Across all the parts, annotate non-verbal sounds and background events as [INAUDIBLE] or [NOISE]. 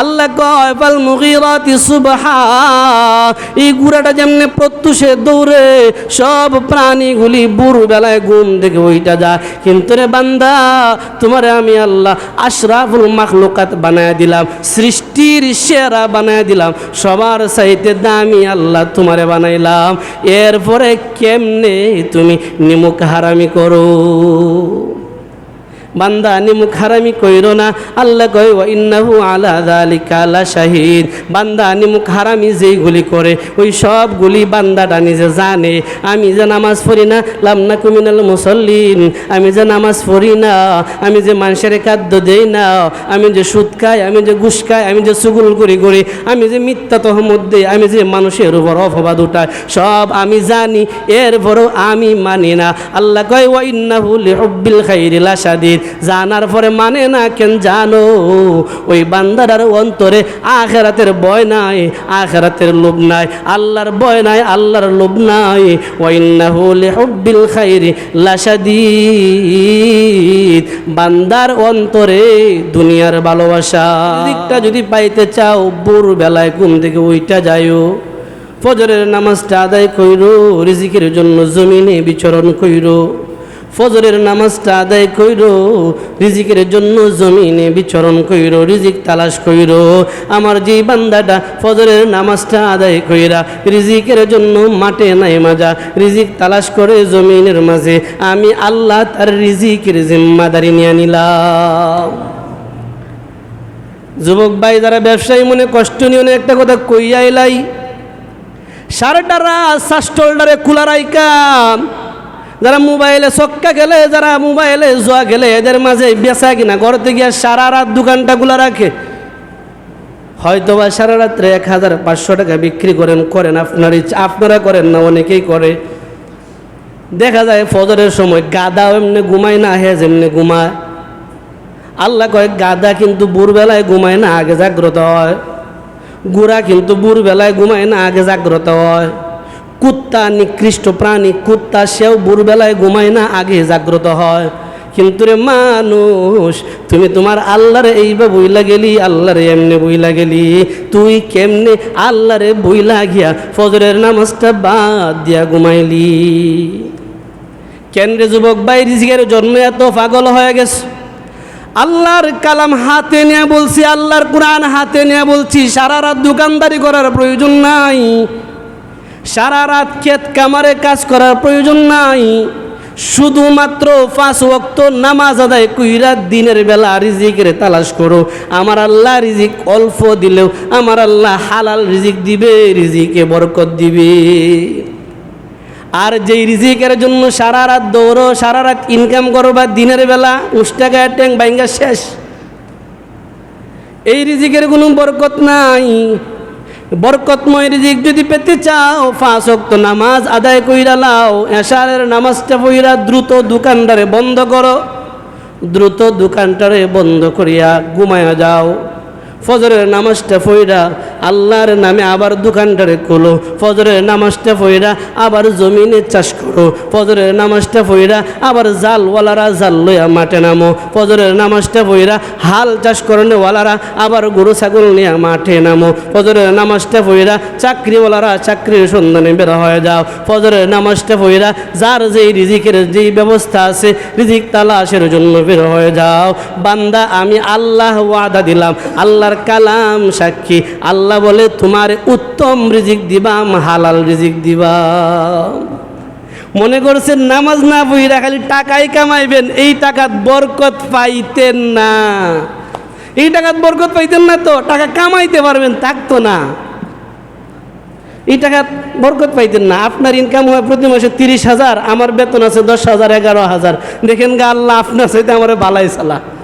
আল্লাহ কয় পাল মুগিরাতি সুবহা। এই গুড়াটা যেমনি প্রত্যুষে দৌড়ে, সব প্রাণীগুলি বুড়ো বেলায় ঘুম থেকে ওইটা যায়। কিন্তু রে বান্দা, তোমারে আমি আল্লাহ আশরাফুল মাখলুকাত বানায় দিলাম, সৃষ্টির সেরা বানায় দিলাম, সবার সাইতে দামি আল্লাহ তোমারে বানাইলাম। এরপরে কেমনে তুমি নিমুখ হারামি করো? বান্দা নিমুখ হারামি কইরো না। আল্লাহ কই ওয়া ইন্নাহু আলা যালিকা আলা শাহিদ। বান্দা নিমুখ হারামি যেইগুলি করে, ওই সবগুলি বান্দাটা নিজে জানে। আমি যে নামাজ পড়ি না লামনা কুমিনাল মুসল্লিন। আমি যে নামাজ পড়ি না, আমি যে মানুষের খাদ্য দেই না। আমি যে সুদ খাই, আমি যে ঘুষ খাই, আমি যে সুগুল করি করি। আমি যে মিথ্যা তহমত দেই, আমি যে মানুষের উপর অপবাদ উঠাই। সব আমি জানি, এরপরও আমি মানি না। আল্লাহ কয়, ওয়া ইন্নাহু লিহুব্বিল খাইরি লাশাদিদ জানার পরে মানে না কেন জানো? ওই বান্দারার অন্তরে আখেরাতের ভয় নাই, আখেরাতের লোভ নাই, আল্লাহর ভয় নাই, আল্লাহর লোভ নাই। ওয়া ইন্নাহু লিহুব্বিল খাইরি লাশাদিদ। বান্দার অন্তরে দুনিয়ার ভালোবাসা। দিকটা যদি পাইতে চাও ভোর বেলায় ঘুম থেকে ওইটা যাইও। ফজরের নামাজটা আদায় কইরো, রিজিকের জন্য জমিনে বিচরণ কইরো। ফজরের নামাজটা আদায় কইরো, রিজিকের জন্য জমিনে বিচরণ কইরো, রিজিক তালাশ কইরো। আমার যে বান্দাটা ফজরের নামাজটা আদায় কইরা রিজিকের জন্য মাঠে নাই মাজা, রিজিক তালাশ করে জমিনের মাঝে, আমি আল্লাহ তার রিজিকের জিম্মাদারি নিয়ে নিলাম। যুবক ভাই, যারা ব্যবসায়ী, মনে কষ্ট নিয়ে একটা কথা কইয়া এলাই। সারাটা রাত শাস্টলডারে কুলারাইকাম যারা মোবাইলে চক্কা গেলে যারা মোবাইলে জোয়া গেলে এদের মাঝে বেচা কিনা। ঘরতে গিয়ে সারা রাত দোকানটা গুলা রাখে। হয়তো বা সারা রাত্রে এক হাজার পাঁচশো টাকা বিক্রি করেন করেন আপনার আপনারা করেন না, অনেকেই করে। দেখা যায় ফজরের সময় গাদাও এমনি ঘুমায় না, হেজ এমনি ঘুমায়। আল্লাহ কয়, গাদা কিন্তু ভোরবেলায় ঘুমায় না, আগে জাগ্রত হয়। গুড়া কিন্তু ভোরবেলায় ঘুমায় না, আগে জাগ্রত হয়। কুত্তা নিকৃষ্ট প্রাণী, কুত্তা সেও ভোরবেলায় ঘুমায় না, আগে জাগ্রত হয়। কিন্তু রে মানুষ, তুমি তোমার আল্লাহরে এইভাবে বইলা গেলি, আল্লাহরে এমনি বইলা গেলি। তুই কেমনে আল্লাহরে বইলা গিয়া ফজরের নামাজটা বাদ দিয়া ঘুমাইলি? কেন রে যুবক ভাই, রিজিকের জন্য এত পাগল হয়ে গেছে। আল্লাহর কালাম হাতে নিয়ে বলছি, আল্লাহর কোরআন হাতে নিয়ে বলছি, সারা রাত দোকানদারি করার প্রয়োজন নাই। সারা রাত ক্ষেত কামারে কাজ করার প্রয়োজন নাই। শুধুমাত্র পাঁচ ওয়াক্ত নামাজ আদায় কুইরা দিনের বেলা রিজিকের তালাশ করো। আমার আল্লাহ রিজিক অল্প দিলেও আমার আল্লাহ হালাল রিজিক দিবে, রিজিকে বরকত দিবে। আর যেই রিজিকের জন্য সারা রাত দৌড়ো, সারা রাত ইনকাম করো বা দিনের বেলা উষ্টাকা ট্যাং বাইঙ্গা শেষ। এই রিজিকের কোনো বরকত নাই। বরকতময় রিজিক যদি পেতে চাও ফাঁসক্ত নামাজ আদায় কইরা লাও, এশারের নামাজটা পইরা দ্রুত দোকানদারে বন্ধ করো। দ্রুত দোকানটারে বন্ধ করিয়া ঘুমায় যাও। ফজরের নামাজটা ফইরা আল্লাহর নামে আবার দোকানটারে খোলো। ফজরের নামাজটা ফইরা আবার জমিনে চাষ করো। ফজরের নামাজটা ফইরা আবার জালওয়ালারা জাল লইয়া মাঠে নামো। ফজরের নামাজটা ফইরা হাল চাষ করেনেওয়ালারা আবার গরু, ছাগল নিয়ে মাঠে নামো। ফজরের নামাজটা ফইরা চাকরিওয়ালারা চাকরির সন্ধানে বের হয়ে যাও। ফজরের নামাজটা ফইরা যার যেই রিজিকের যেই ব্যবস্থা আছে, রিজিক তালাশের জন্য বের হয়ে যাও। বান্দা, আমি আল্লাহ ওয়াদা দিলাম। আল্লাহর কালাম সাক্ষী। আল্লাহ বলে, তোমার উত্তম রিজিক দিবাম হালাল রিজিক দিবাম মনে করছেন, নামাজ না বইরা খালি টাকাই কামাইবেন, এই টাকাত বরকত পাইতেন না। এই টাকাত বরকত পাইতেন না তো, টাকা কামাইতে পারবেন, থাকতো না। এই টাকা বরকত পাইতেন না। আপনার ইনকাম হয় প্রতি মাসে তিরিশ হাজার, আমার বেতন আছে দশ হাজার, এগারো হাজার। দেখেন গা, আল্লাহ আপনার সাথে আমার বালাই মানে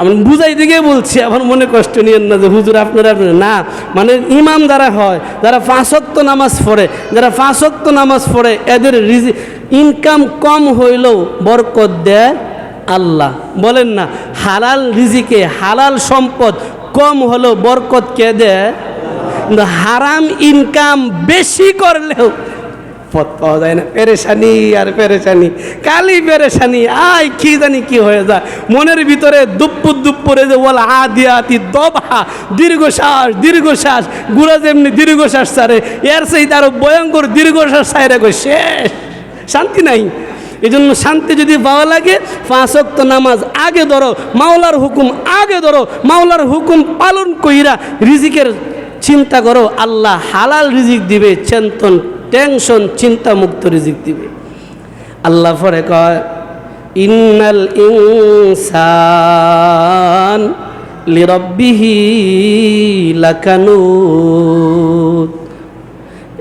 আমি বুঝাইতে গিয়ে বলছি, আমার মনে কষ্ট নিয়েন না যে হুজুর আপনারা না মানে ইমাম যারা হয়, যারা পাঁচক্ত নামাজ পড়ে, যারা পাঁচক্ত নামাজ পড়ে, এদের রিজি ইনকাম কম হইলেও বরকত দেয় আল্লাহ। বলেন না, হালাল রিজিকে, হালাল সম্পদ কম হলেও বরকত কে দেয়? হারাম ইনকাম বেশি করলেও পথ পাওয়া যায় না। পেরেশানি আর পেরেশানি, কালি পেরেশানি, আয় কি জানি কি হয়ে যায়। মনের ভিতরে দুপ্পুর দুপ্পুরে যে বল আ দিয়াতি দবা দীর্ঘশ্বাস দীর্ঘশ্বাস। গুড়া যেমনি দীর্ঘশ্বাস সারে এর সেই তার ভয়ঙ্কর দীর্ঘশ্বাস সাইরে গো, শেষ। শান্তি নাই। এই জন্য শান্তি যদি পাওয়া লাগে, পাঁচ ওয়াক্ত নামাজ আগে ধরো, মাওলার হুকুম আগে ধরো, মাওলার হুকুম পালন কইরা রিজিকের চিন্তা করো, আল্লাহ হালাল রিজিক দিবে, চেন্তন টেনশন চিন্তা মুক্ত রিজিক দিবে। আল্লাহ পরে কয়, ইন্নাল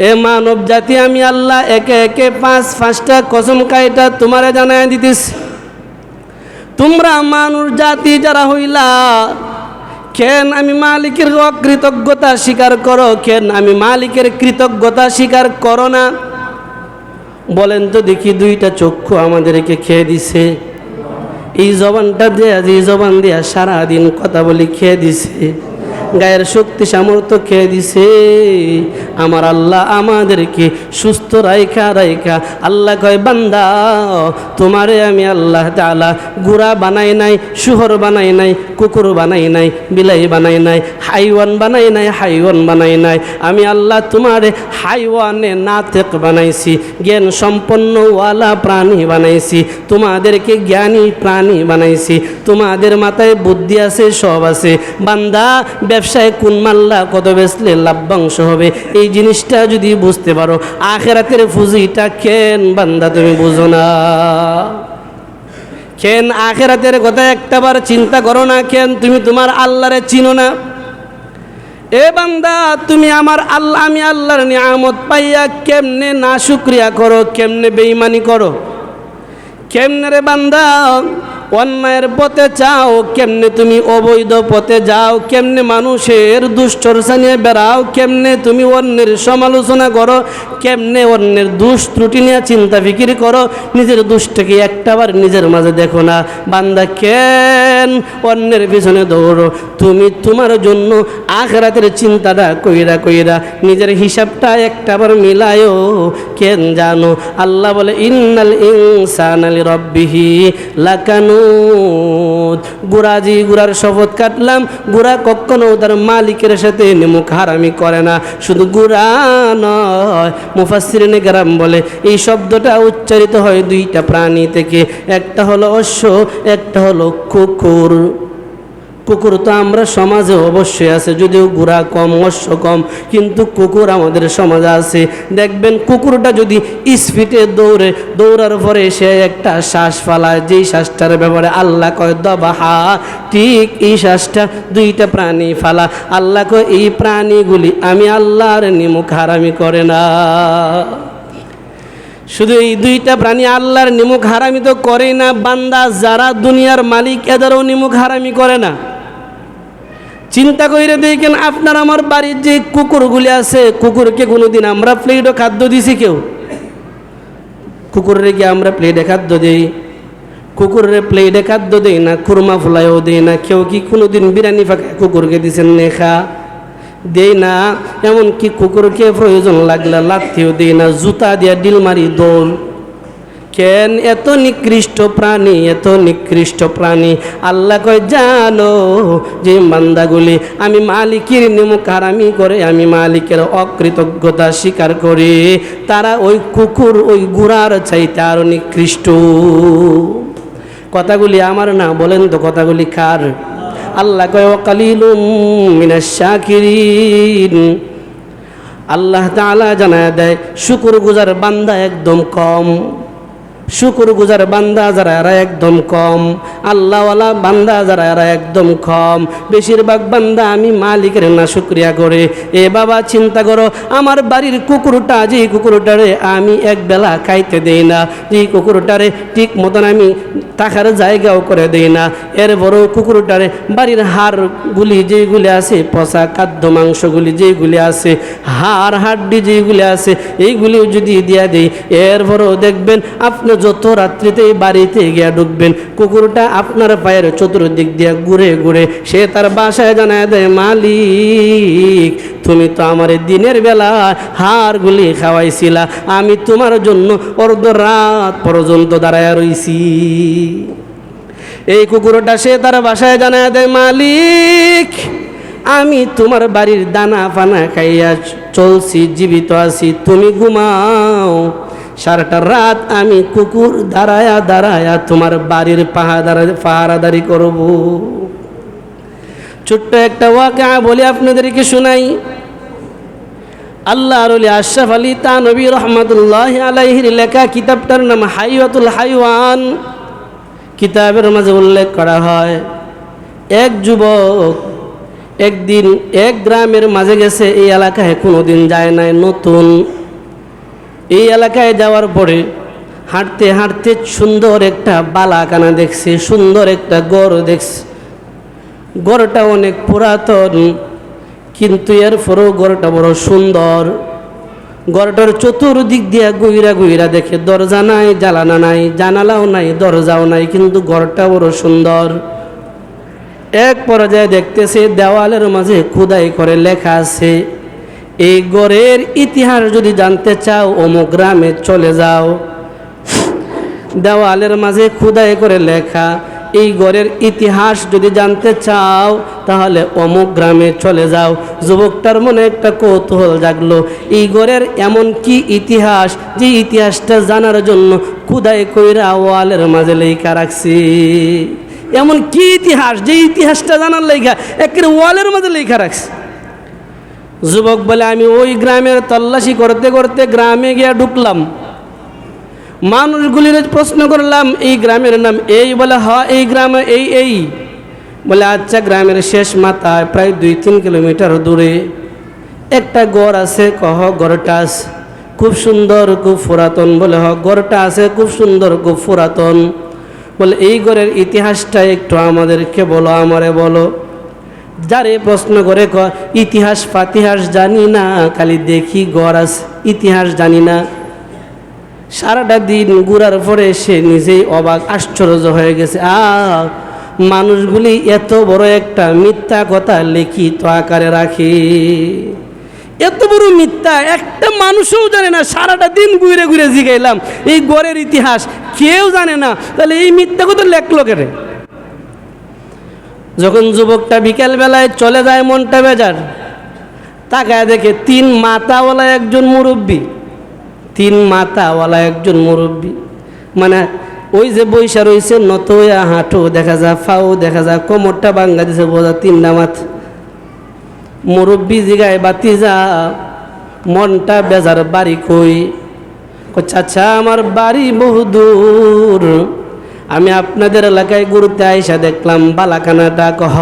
এ মানব জাতি, আমি আল্লাহ একে একে পাঁচ পাঁচটা কসম কাইটা তোমারে জানাই দিতেছি। তোমরা মানুষ জাতি যারা হইলা কেন আমি মালিকের অকৃতজ্ঞতা স্বীকার করো? কেন আমি মালিকের কৃতজ্ঞতা স্বীকার করো না? বলেন তো দেখি দুইটা চক্ষু আমাদেরকে খেয়ে দিছে। এই জবানটা দেয়া, যে জবান দেয়া সারাদিন কথা বলি খেয়ে দিছে। গায়ের শক্তি সামর্থ্য খেয়ে দিছে। আমার আল্লাহ আমাদেরকে সুস্থ রাইখা রাইখা। আল্লাহ কয়, বান্দা, তোমারে আমি আল্লাহ তালা গুড়া বানাই নাই, শুহর বানাই নাই, কুকুর বানাই নাই, বিলাই বানাই নাই, হাইওয়ান বানাই নাই, হাইওয়ান বানাই নাই। আমি আল্লাহ তোমারে হাইওয়ানে নাতেক বানাইছি, জ্ঞান সম্পন্ন ওয়ালা প্রাণী বানাইছি, তোমাদেরকে জ্ঞানী প্রাণী বানাইছি, তোমাদের মাথায় বুদ্ধি আছে, সব আছে। বান্দা ব্যবসায় কোন মাল্লা কত বেচলে লাভ্যাংশ হবে? এই জিনিসটা যদি বুঝতে পারো, আখেরাতের ফুজিটা কেন বান্দা তুমি বুঝো না? কেন আখেরাতের কথা একটাবার চিন্তা করো না, কেন তুমি তোমার আল্লাহরে চিনো না? এ বান্দা, তুমি আমার আল্লাহ, আমি আল্লাহর নিয়ামত পাইয়া কেমনে না শুক্রিয়া করো, কেমনে বেইমানি করো? কেমনে রে বান্দা? অন্যায়ের পথে চাও কেমনে তুমি অবৈধ পথে যাও, কেমনে মানুষের দুশ্চর্চা নিয়ে বেড়াও, কেমনে তুমি অন্যের সমালোচনা করো, কেমনে অন্যের দুষ ত্রুটি নিয়ে চিন্তা ফিকির করো, নিজের দুষ্টকে একটাবার নিজের মাঝে দেখো না। বান্দা কেন অন্যের পিছনে দৌড়ো? তুমি তোমার জন্য আখরাতের চিন্তাটা কইরা কইরা নিজের হিসাবটা একটাবার মিলায়ও। কেন জানো? আল্লাহ বলে, ইন্নাল ইনসান আলী রব্বিহি লাকানুত গুড়াজি গুড়ার শপথ কাটলাম। গুড়া কখনো তার মালিকের সাথে নিমুখ হারামি করে না। শুধু গুড়া নয় মুফাসিরিনে গ্রাম বলে, এই শব্দটা উচ্চারিত হয় দুইটা প্রাণী থেকে। একটা হলো অশ্ব, একটা হলো কুকুর। কুকুর তো আমরা সমাজে অবশ্যই আছে, যদিও গুড়া কম অশ্ব কম, কিন্তু কুকুর আমাদের সমাজে আছে। দেখবেন কুকুরটা যদি স্পিডে দৌড়ে, দৌড়ার পরে সে একটা শ্বাস ফালায়, যেই শ্বাসটার ব্যাপারে আল্লাহ কয়, দবাহা ঠিক এই শ্বাসটা দুইটা প্রাণী ফালা। আল্লাহ কয়, এই প্রাণীগুলি আমি আল্লাহর নিমুখ হারামি করে না। শুধু এই দুইটা প্রাণী আল্লাহর নিমুখ হারামি তো করে না, বান্দা যারা দুনিয়ার মালিক, এদেরও নিমুখ হারামি করে না। চিন্তা করে দেখেন, আপনার আমার বাড়ির যে কুকুরগুলি আছে, কুকুরকে কোনোদিন আমরা প্লেটও খাদ্য দিছি কেউ? কুকুরের গিয়ে আমরা প্লেটে খাদ্য দিই? কুকুরের প্লেটে খাদ্য দেই না, খুরমা ফুলাইও দেই না, কেউ কি কোনোদিন বিরিয়ানি ফাঁকা কুকুরকে দিছেন নেখা? দেই না, এমনকি কুকুরকে প্রয়োজন লাগলে লাথিও দেই না, জুতা দিয়া ডিল মারি দৌড় কেন এত নিকৃষ্ট প্রাণী, এত নিকৃষ্ট প্রাণী। আল্লাহ কয়, জানো যে মান্দাগুলি আমি মালিকের নিমুখ হারামি করে আমি মালিকের অকৃতজ্ঞতা স্বীকার করি। তারা ওই কুকুর, ওই গুড়ার চাইতে আরও নিকৃষ্ট। কথাগুলি আমার না, বলেন তো কথাগুলি কার? আল্লাহ কয় কালিলুম আল্লাহ তাআলা জানায় দেয়, শুকুর গুজার বান্দা একদম কম। শুকুর গুজার বান্দা যারা, এরা একদম কম। আল্লাহওয়ালা বান্দা যারা, এরা একদম কম। বেশিরভাগ বান্দা আমি মালিকের না শুক্রিয়া করে। এ বাবা, চিন্তা করো, আমার বাড়ির কুকুরটা যে কুকুরটারে আমি এক বেলা খাইতে দেই না যে কুকুরটারে ঠিক মতন আমি টাকার জায়গাও করে দেই না, এর বড় কুকুরটারে বাড়ির হাড়গুলি যেগুলি আছে, পচা খাদ্য মাংসগুলি যেগুলি আছে, হাড় হাড্ডি যেগুলি আছে, এইগুলিও যদি দিয়া দেই, এর বড় দেখবেন, আপনি যত রাত্রিতে বাড়িতে গিয়া ঢুকবেন, কুকুরটা আপনার পায়ের চতুর্দিক দিয়া ঘুরে ঘুরে, সে তার বাসায় জানায় দেয়, মালিক, তুমি তো আমার দিনের বেলা হাড়গুলি খাওয়াইছিলা, আমি তোমার জন্য অর্ধ রাত পর্যন্ত দাঁড়ায় রইছি। এই কুকুরটা সে তার বাসায় জানায় দেয়, মালিক, আমি তোমার বাড়ির দানা ফানা খাইয়া চলছি, জীবিত আছি, তুমি ঘুমাও। সারাটা রাত আমি কুকুর দাঁড়ায়া দাঁড়ায়া তোমার বাড়ির পাহাদার পাহারাদারি করব। ছোট্ট একটা ওয়াকা বলে আপনাদেরকে শোনাই। আল্লাহ রলি আশরাফ আলী তা নবী রহমতুল্লাহ আলাইহির লেখা কিতাবটার নাম হাইওয়াতুল হাইওয়ান। কিতাবের মাঝে উল্লেখ করা হয়, এক যুবক একদিন এক গ্রামের মাঝে গেছে, এই এলাকায় কোনোদিন যায় নাই, নতুন। এই এলাকায় যাওয়ার পরে হাঁটতে হাঁটতে সুন্দর একটা বালাকানা দেখছে, সুন্দর একটা গড় দেখছে। গড়টা অনেক পুরাতন, কিন্তু এরপরেও গড়টা বড় সুন্দর। গড়টার চতুর্দিক দিয়া গুইরা গুইরা দেখে, দরজা নাই জ্বালানা নাই, জানালাও নাই, দরজাও নাই, কিন্তু গড়টা বড় সুন্দর। এক পর্যায়ে দেখতেছে দেওয়ালের মাঝে খুদাই করে লেখা আছে এই গড়ের ইতিহাস যদি জানতে চাও, অমুক গ্রামে চলে যাও। দেওয়ালের মাঝে খুদাই করে লেখা, এই গড়ের ইতিহাস যদি জানতে চাও, তাহলে অমুক গ্রামে চলে যাও। যুবকটার মনে একটা কৌতূহল জাগলো, এই গড়ের এমন কি ইতিহাস, যে ইতিহাসটা জানার জন্য খুদাই কইরা ওয়ালের মাঝে লেখা রাখছি? এমন কি ইতিহাস, যে ইতিহাসটা জানার লেখা একের ওয়ালের মাঝে লেখা রাখছি? যুবক বলে, আমি ওই গ্রামের তল্লাশি করতে করতে গ্রামে গিয়ে ঢুকলাম। মানুষগুলির প্রশ্ন করলাম, এই গ্রামের নাম এই? বলে হ এই গ্রামে এই এই। বলে আচ্ছা গ্রামের শেষ মাথায় প্রায় দুই তিন কিলোমিটার দূরে একটা গড় আছে, কহ গড়টা খুব সুন্দর, খুব পুরাতন। বলে হ গড়টা আছে, খুব সুন্দর, খুব পুরাতন। বলে, এই গড়ের ইতিহাসটা একটু আমাদেরকে বলো, আমারে বলো। যারে প্রশ্ন করে ক, ইতিহাস ফাতিহাস জানি না, খালি দেখি গড় আছে, ইতিহাস জানি না। সারাটা দিন ঘুরার পরে সে নিজেই অবাক, আশ্চর্য হয়ে গেছে। আ মানুষগুলি এত বড় একটা মিথ্যা কথা লিখিত আকারে রাখে। এত বড় মিথ্যা, একটা মানুষও জানে না। সারাটা দিন ঘুরে ঘুরে জিগাইলাম, এই গড়ের ইতিহাস কেউ জানে না। তাহলে এই মিথ্যা কথা লেখলো কেন যখন যুবকটা বিকেলবেলায় চলে যায় মনটা বেজার, তাকায় দেখে তিন মাতাওয়ালা একজন মুরব্বী। তিন মাতাওয়ালা একজন মুরব্বী। মানে ওই যে বৈশা রয়েছে নতয়া হাঁটু, দেখা যায় ফাও দেখা যায় কোমরটা বাঙ্গা দিছে, বোঝা তিনটা মাথা মুরব্বী জিগায়, বাতি যা, মনটা বেজার, বাড়ি কই? চাচা, আমার বাড়ি বহুদূর আমি আপনাদের এলাকায় ঘুরতে আইসা দেখলাম বালাখানাটা কহ।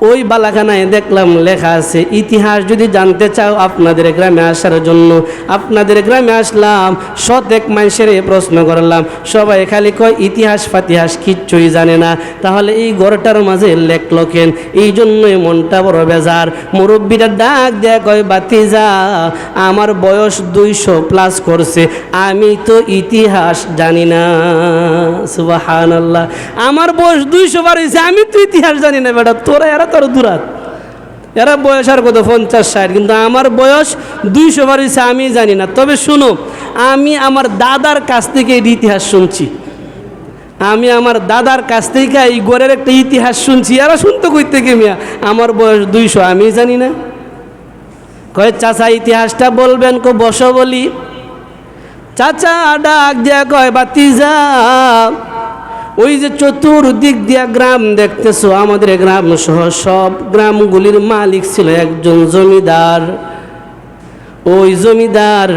ওই বালাখানায় দেখলাম লেখা আছে, ইতিহাস যদি জানতে চাও আপনাদের গ্রামে আসার জন্য। আপনাদের গ্রামে আসলাম, শতেক মানুষের প্রশ্ন করলাম। সবাই খালি কয়, ইতিহাস ফাতিহাস কিচ্ছুই জানে না। তাহলে এই গড়টার মাঝে লেখলো কেন? এই জন্যই মনটা বড় বেজার। মুরব্বীটা ডাক দেয়া কয় বাতি যা আমার বয়স দুইশো প্লাস করছে। আমি তো ইতিহাস জানি না। আল্লাহ আমার বয়স দুইশো বার হয়েছে আমি তো ইতিহাস জানি না বেটা। তোরা এরা তোর দূরাত। এরা বয়স আর কত? পঞ্চাশ, ষাট। কিন্তু আমার বয়স দুইশো হয়েছে আমি জানি না। তবে শুনো, আমি আমার দাদার কাছ থেকে এই ইতিহাস শুনছি। আমি আমার দাদার কাছ থেকে এই গড়ের একটা ইতিহাস শুনছি। এরা শুনতে কই থেকে মিয়া? আমার বয়স দুইশো, আমি জানি না। কয়, চাচা, ইতিহাসটা বলবেন কো, বসো বলি। চাচা, ডাক দিয়া কয়, বাতি যা। ওই যে চতুর্দিক দিয়া গ্রাম দেখতেছো, আমাদের গ্রাম সহ সব গ্রামগুলির মালিক ছিল একজন জমিদার। ওই জমিদার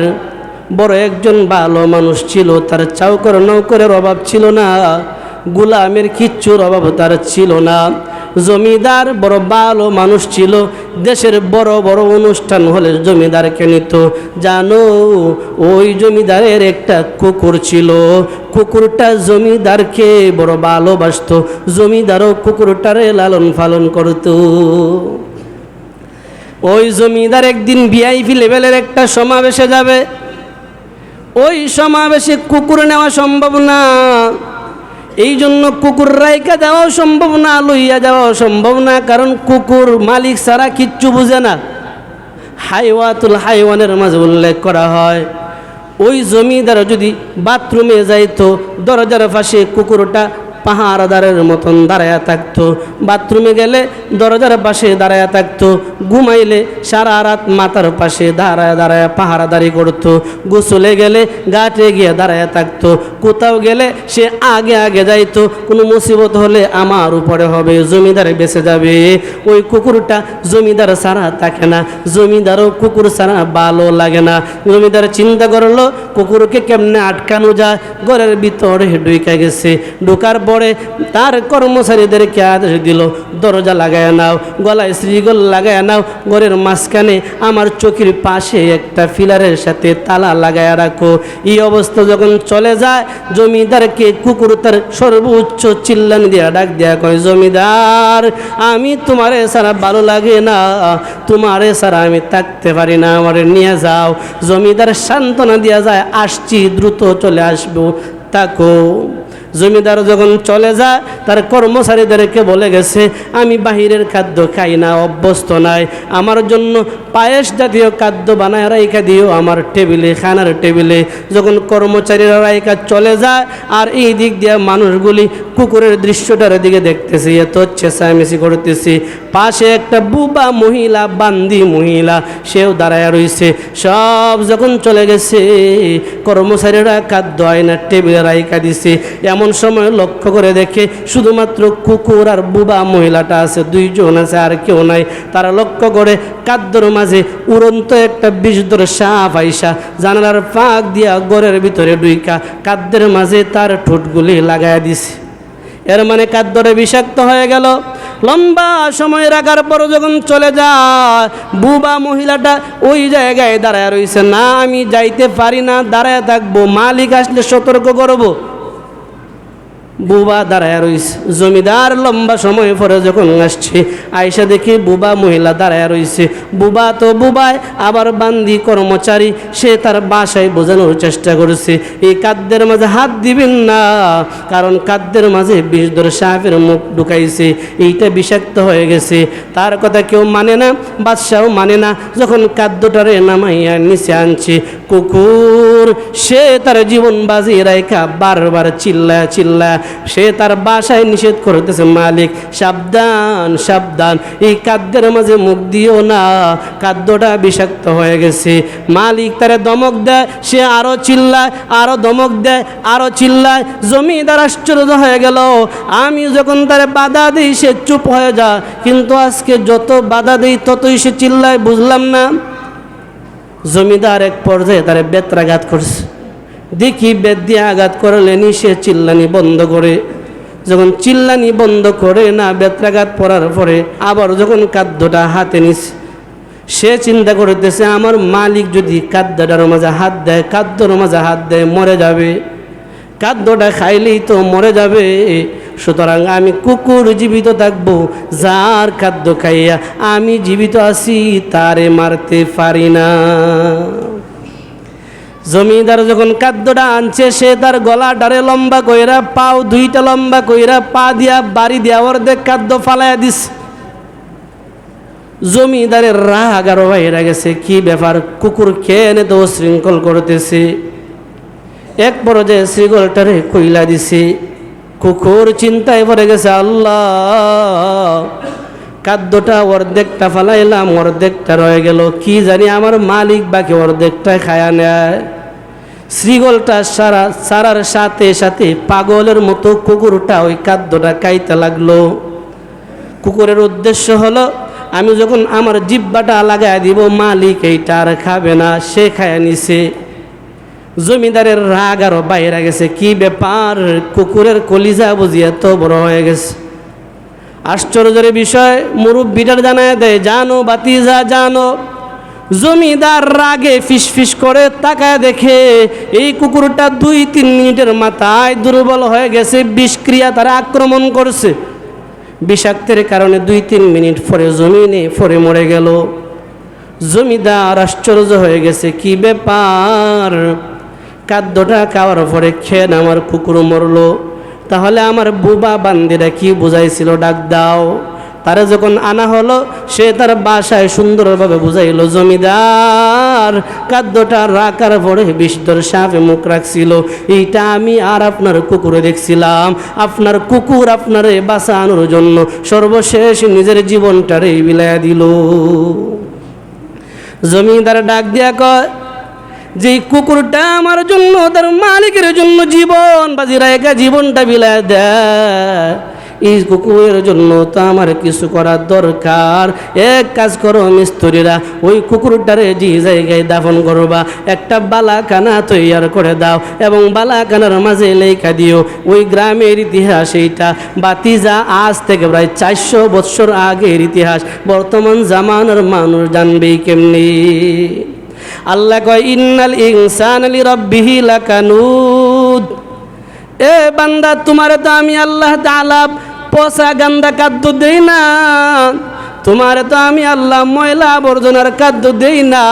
বড় একজন ভালো মানুষ ছিল, তার চাউকর নৌকরের অভাব ছিল না, গুলামের কিচ্ছুর অভাব তার ছিল না। জমিদার বড় ভালো মানুষ ছিল। দেশের বড় বড় অনুষ্ঠান হলে জমিদারকে নিত। জানো, ওই জমিদারের একটা কুকুর ছিল। কুকুরটা জমিদারকে বড় ভালোবাসত। জমিদারও কুকুরটারে লালন পালন করতো। ওই জমিদার একদিন ভিআইপি লেভেলের একটা সমাবেশে যাবে। ওই সমাবেশে কুকুর নেওয়া সম্ভব না। এই জন্য কুকুর রাইকা দেওয়াও সম্ভব না, লইয়া যাওয়াও সম্ভব না, কারণ কুকুর মালিক ছাড়া কিচ্ছু বুঝে না। হাইওয়াতুল হাইওয়ানের মাঝে উল্লেখ করা হয়, ওই জমিদার যদি বাথরুমে যাইতো, দরজার পাশে কুকুরটা পাহারাদারের মতন দাঁড়ায়া থাকতো। বাথরুমে গেলে দরজার পাশে দাঁড়ায়া থাকতো। ঘুমাইলে সারা রাত মাথার পাশে দাঁড়ায় দাঁড়ায় পাহারাদারি করতো। গোসলে গেলে গাটে গিয়ে দাঁড়ায়া থাকতো। কোথাও গেলে সে আগে আগে যাইতো। কোনো মুসিবত হলে আমার উপরে হবে, জমিদারে বেঁচে যাবে। ওই কুকুরটা জমিদার সারা থাকে না। জমিদারও কুকুর ছাড়া ভালো লাগে না। জমিদার চিন্তা করল, কুকুরকে কেমনে আটকানো যায়? ঘরের ভিতরে ঢুকে গেছে। ঢোকার পরে তার কর্মচারীদেরকে আদেশ দিল, দরজা লাগায় নাও, গলায় শ্রীগল লাগায় নাও, ঘরের মাঝখানে আমার চোখের পাশে একটা ফিলারের সাথে তালা লাগায় রাখো। এই অবস্থা যখন চলে যায়, জমিদারকে কুকুর তার সর্বোচ্চ চিল্লানি দিয়া ডাক দেয়া কয়, জমিদার, আমি তোমারে সারা ভালো লাগে না, তোমারে সারা আমি থাকতে পারি না, আমারে নিয়ে যাও। জমিদার সান্ত্বনা দেওয়া যায়, আসছি, দ্রুত চলে আসব তাকো জমিদার যখন চলে যায়, তার কর্মচারীদেরকে বলে গেছে, আমি বাহিরের খাদ্য খাই না, অভ্যস্ত নাই। আমার জন্য পায়েস জাতীয় খাদ্য বানায় রাইকা দিও আমার টেবিলে, খানার টেবিলে। যখন কর্মচারীরা রাইকা চলে যায়, আর এই দিক দিয়ে মানুষগুলি কুকুরের দৃশ্যটার দিকে দেখতেছি, এত চেঁচামেচি করতেছি। পাশে একটা বুবা মহিলা, বান্দি মহিলা, সেও দাঁড়ায় রয়েছে সব যখন চলে গেছে, কর্মচারীরা খাদ্য আয়না টেবিলে রাইকা দিছে। এমন সময় লক্ষ্য করে দেখে শুধুমাত্র কুকুর আর বুবা মহিলাটা আছে, দুইজন আছে, আর কেউ নাই। তারা লক্ষ্য করে কাদ্যর মাঝে উড়ন্ত একটা বিষধর সাপ আইসা, জানালার ফাঁক দিয়া গড়ের ভিতরে ডুইকা কাদ্যের মাঝে তার ঠোঁটগুলি লাগায় দিছে। এর মানে কাদ্যরে বিষাক্ত হয়ে গেল। লম্বা সময় রাখার পর যখন চলে যায়, বুবা মহিলাটা ওই জায়গায় দাঁড়ায় রয়েছে না, আমি যাইতে পারি না, দাঁড়ায় থাকব। মালিক আসলে সতর্ক করব। বুবা দাঁড়ায় রইছে। জমিদার লম্বা সময় পরে যখন আসছে আয়সা দেখি বুবা মহিলা দাঁড়ায় রইছে। বুবা তো বুবায় আবার বান্দি কর্মচারী, সে তার বাসায় বোঝানোর চেষ্টা করেছে। এই কাদ্যের মাঝে হাত দিবেন না, কারণ কাদ্যের মাঝে বিষ ধরে সাপের মুখ ঢুকাইছে। এইটা বিষাক্ত হয়ে গেছে। তার কথা কেউ মানে না, বাদশাও মানে না। যখন কাদ্যটারে নামাইয়া নিচে আনছে, কুকুর, সে তার জীবন বাজি রাইখা বারবার চিল্লা চিল্লা সে তার বাসায় নিষেধ করতেছে, মালিক, সাবধান সাবধান। এই খাদ্যের মাঝে মুখ দিও না, খাদ্যটা বিষাক্ত হয়ে গেছে। মালিক তারে দমক দেয়, সে আরও চিল্লায়, আরও দমক দেয়, আরও চিল্লায়। জমিদার আশ্চর্য হয়ে গেল। আমি যখন তারে বাধা দিই, সে চুপ হয়ে যা কিন্তু আজকে যত বাধা দিই, ততই সে চিল্লায়, বুঝলাম না। জমিদার এক পর্যায়ে তারে বেত্রাঘাত করছে। দেখি বেদ দিয়ে আঘাত করলেনি সে চিল্লানি বন্ধ করে। যখন চিল্লানি বন্ধ করে না, বেত্রাঘাত পড়ার পরে আবার যখন খাদ্যটা হাতে নিছে সে চিন্তা করতেছে, আমার মালিক যদি খাদ্যটার মাঝে হাত দেয় খাদ্যর মাঝে হাত দেয়, মরে যাবে। খাদ্যটা খাইলেই তো মরে যাবে। সুতরাং আমি কুকুর জীবিত থাকব, যার খাদ্য খাইয়া আমি জীবিত আছি, তারে মারতে পারি না। জমিদার যখন খাদ্যটা আনছে, সে তার গলাটারে লম্বা কইরা, পাও দুইটা লম্বা কইরা, পা দিয়া বাড়ি দিয়া অর্ধেক খাদ্য ফালাইয়া দিস জমিদারের রাগ আরও বাইরে গেছে, কি ব্যাপার? কুকুর খেয়ে এনে তো শৃঙ্খল করতেছে? এক পর্যায়ে শ্রীগলটারে কইলা দিছে। কুকুর চিন্তায় পড়ে গেছে, আল্লাহ খাদ্যটা অর্ধেকটা ফালাইলাম, অর্ধেকটা রয়ে গেল। কি জানি আমার মালিক বাকি অর্ধেকটা খায়া নেয়। শ্রীগলটা সারা, সারার সাথে সাথে পাগলের মতো কুকুরটা ওই খাদ্যটা খাইতে লাগল। কুকুরের উদ্দেশ্য হলো, আমি যখন আমার জিব্বাটা লাগাই দিব, মালিক এইটা আর খাবে না, সে খায় নিছে। জমিদারের রাগ আরও বাইরে গেছে, কি ব্যাপার? কুকুরের কলিজা বুঝি এত বড় হয়ে গেছে। আশ্চর্যের বিষয়, মুরব্বিটার জানায় দেয়, জানো বাতিজা, জানো। জমিদার রাগে ফিস ফিস করে তাকায় দেখে, এই কুকুরটা দুই তিন মিনিটের মাথায় দুর্বল হয়ে গেছে বিষক্রিয়া তারা আক্রমণ করছে। বিষাক্তের কারণে দুই তিন মিনিট পরে জমিনে পরে মরে গেল। জমিদার আশ্চর্য হয়ে গেছে, কি ব্যাপার? খাদ্যটা খাওয়ার পরে খেয়ে আমার কুকুর মরলো। তাহলে আমার বুবা বান্দিরা কি বুঝাইছিল? ডাক দাও। তারা যখন আনা হলো, সে তার বাসায় সুন্দরভাবে বুঝাইল, জমিদার, খাদ্যটা রাখার পরে বিস্তর সাপে মুখ রাখছিল। এইটা আমি আর আপনার কুকুরে দেখছিলাম। আপনার কুকুর আপনারে বাঁচানোর জন্য সর্বশেষ নিজের জীবনটারে বিলাইয়া দিল। জমিদার ডাক দিয়া কয় যে কুকুরটা আমার জন্য, তার মালিকের জন্য জীবন বাজি রায়গা জীবনটা বিলায় দেয় এই কুকুরের জন্য তো আমার কিছু করার দরকার। এক কাজ করো মিস্ত্রিরা, ওই কুকুরটারে যে জায়গায় দাফন করবা, একটা বালাখানা তৈয়ার করে দাও এবং বালাখানার মাঝে লেখা দিও, ওই গ্রামের ইতিহাস এইটা। বাতিজা আজ থেকে প্রায় চারশো বৎসর আগের ইতিহাস। বর্তমান জামানার মানুষ জানবেই কেমনি? আল্লাহ কয়, ইন্নাল ইনসান আলি রব্বিহি লাকানুদ। এ বান্দা, তোমার তো আমি আল্লাহ তাআলা পচা গান্দা খাদ্য দেই না তোমার তো আমি আল্লাহ ময়লা আবর্জনার খাদ্য দেই না।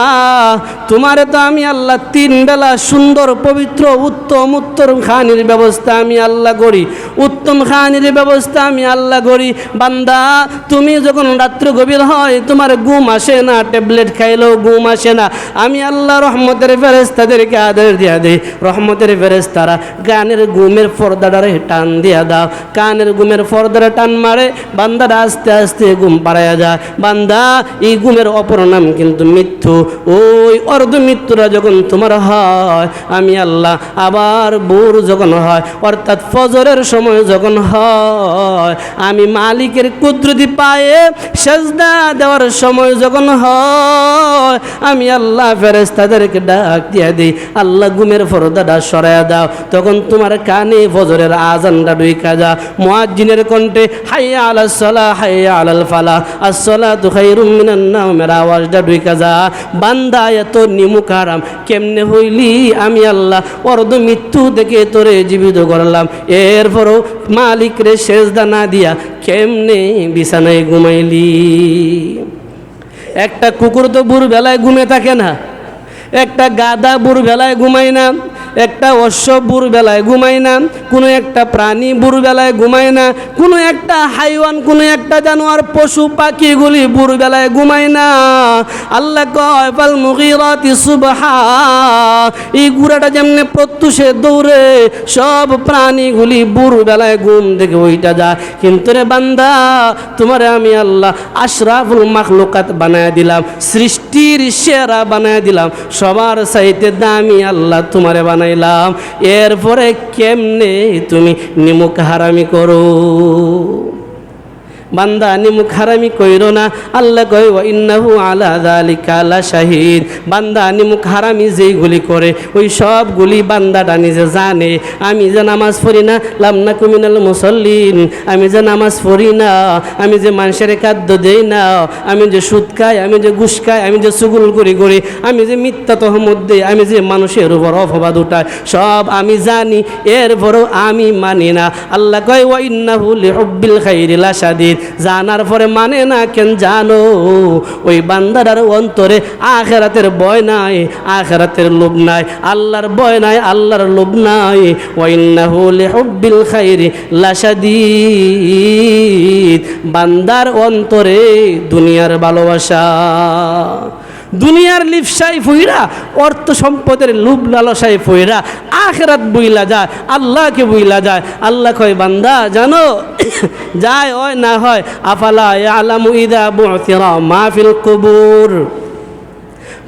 তোমার তো আমি আল্লাহ তিন বেলা সুন্দর, পবিত্র, উত্তম উত্তম খানির ব্যবস্থা আমি আল্লাহ করি। উত্তম খানির ব্যবস্থা আমি আল্লাহ করি। বান্দা, তুমি যখন রাত্র গভীর হয়, তোমার ঘুম আসে না, ট্যাবলেট খাইলেও ঘুম আসে না। আমি আল্লাহ রহমতের ফেরেস্তাদেরকে আদেশ দিয়া দেই। রহমতের ফেরেস্তারা গানের ঘুমের পর্দাটারে টান দিয়া দাও। কানের ঘুমের পর্দারে টান মারে, বান্দারা আস্তে আস্তে ঘুম পাড়াইয়া যায়, বান্দা, এই ঘুমের অপর নাম কিন্তু মৃত্যু। ওই অর্ধ মৃত্যুরা যখন তোমার হয়, আমি আল্লাহ, আবার বোর যখন হয়, অর্থাৎ ফজরের সময় যখন হয়, আমি মালিকের কুদরতি পায়ে সেজদা দেওয়ার সময় যখন হয়, আমি আল্লাহ ফেরেস্তাদেরকে ডাক দিয়া দিই, আল্লাহ, ঘুমের ফরদাটা সরাইয়া দাও। তখন তোমার কানে ফজরের আজানটা ডুইকা যা মুয়াজ্জিনের কণ্ঠে, হাইয়া আলাল সালা হাইয়া আলাল ফালা আসলা তু খাইরুম মিনান নামের আওয়াজটা ডুইকা যা। বান্দা এত নিমুখ হারাম কেমনে হইলি? আমি আল্লাহ, অর্ধ মৃত্যু দেখে তোরে জীবিত করলাম। এরপরও মালিক রে শেষদা না দিয়া কেমনে বিছানায় ঘুমাইলি? একটা কুকুর তো বুড় বেলায় ঘুমে থাকে না, একটা গাদা বুড় বেলায় ঘুমায় না। একটা অশ্ব বুড় বেলায় ঘুমায় না, কোনো একটা প্রাণী বুড় বেলায় ঘুমায় না, কোনো একটা হাইওয়ান, কোনো একটা জানোয়ার, পশু পাখিগুলি বুড় বেলায় ঘুমায় না। আল্লাহ কয় পাল সুবহা। এই গুড়াটা যেমনি প্রত্যুষে দৌড়ে, সব প্রাণীগুলি বুড় বেলায় ঘুম থেকে ওইটা যা কিন্তু রে বান্দা, তোমারে আমি আল্লাহ আশরাফুল মাখলুকাত বানায় দিলাম, সৃষ্টির সেরা বানায় দিলাম। সবার সাইতে দামি আল্লাহ তোমারে বানাইলাম এরপরে কেমনে তুমি নিমুখ হারামি করো? বান্দা নিমুখ হারামি কইরো না। আল্লাহ কই ও ইন্নাহু আলা যালিকা লা শাহিদ। বান্দা নিমুখ হারামি যেইগুলি করে, ওই সবগুলি বান্দাটা নিজে জানে। আমি যে নামাজ পড়ি না লামনা কুমিনাল মুসল্লিন। আমি যে নামাজ পড়ি না, আমি যে মানুষের খাদ্য দেই না। আমি যে সুদ খাই, আমি যে ঘুষ খাই, আমি যে সুগুল করি করি। আমি যে মিথ্যা তহমত দেই, আমি যে মানুষের উপর অপবাদ উঠাই। সব আমি জানি, এরপরও আমি মানি না। আল্লাহ কয়, ওয়া ইন্নাহু লিহুব্বিল খাইরি লাশাদিদ জানার পরে মানে না কেন জানো? ওই বান্দারার অন্তরে আখেরাতের বয় নাই, আখেরাতের লোভ নাই, আল্লাহর বয় নাই, আল্লাহর লোভ নাই। ওয়াইন্নাহু লিহুব্বিল খাইরি লাশাদীদ। বান্দার অন্তরে দুনিয়ার ভালোবাসা। দুনিয়ার লিপসাই ফুইরা, অর্থ সম্পদের লুভ লালসাই ফুইরা, আখেরাত বইলা যায়, আল্লাহকে বইলা যায়। আল্লাহ কয়, বান্দা, জানো, [COUGHS] যায় হয় না হয়? আফালা আলামু ইদা বুথিরা মাহফিল কবুর?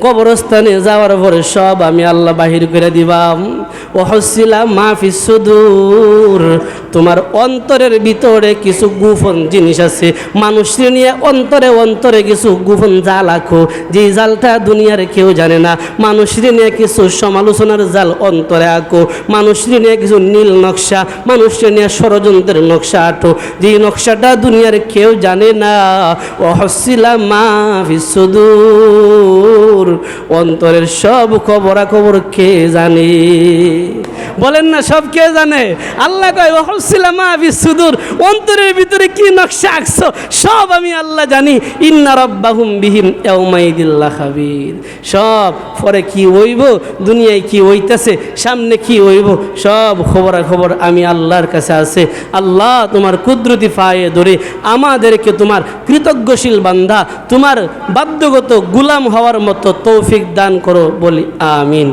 কবরস্থানে যাওয়ার পরে সব আমি আল্লাহ বাহির করে দিবাম। ও হসিলা মাফি সুদূর। তোমার অন্তরের ভিতরে কিছু গোপন জিনিস আছে। মানুষকে নিয়ে অন্তরে অন্তরে কিছু গোপন জাল আঁকো। যে জালটা দুনিয়ার কেউ জানে না। মানুষকে নিয়ে কিছু সমালোচনার জাল অন্তরে আঁকো। মানুষকে নিয়ে কিছু নীল নকশা। মানুষকে নিয়ে ষড়যন্ত্রের নকশা আঁটো। যে নকশাটা দুনিয়ার কেউ জানে না ও হসিলা মাফি সুদূর। অন্তরের সব খবরাখবর কে জানে? বলেন না, সব কে জানে? আল্লাহ কয় সুদূর। অন্তরের ভিতরে কি নকশা আঁকছো? সব আমি আল্লাহ জানি। ইন্না রব্বাহুম বিহিম ইয়াউমাইদিল্লাহ খাবির সব পরে কি হইব? দুনিয়ায় কি হইতেছে? সামনে কি হইব? সব খবর খবর আমি আল্লাহর কাছে আছে। আল্লাহ তোমার কুদরতি পায়ে ধরে আমাদেরকে তোমার কৃতজ্ঞশীল বান্ধা তোমার বাধ্যগত গুলাম হওয়ার মতো তৌফিক দান করো বলি, আমিন।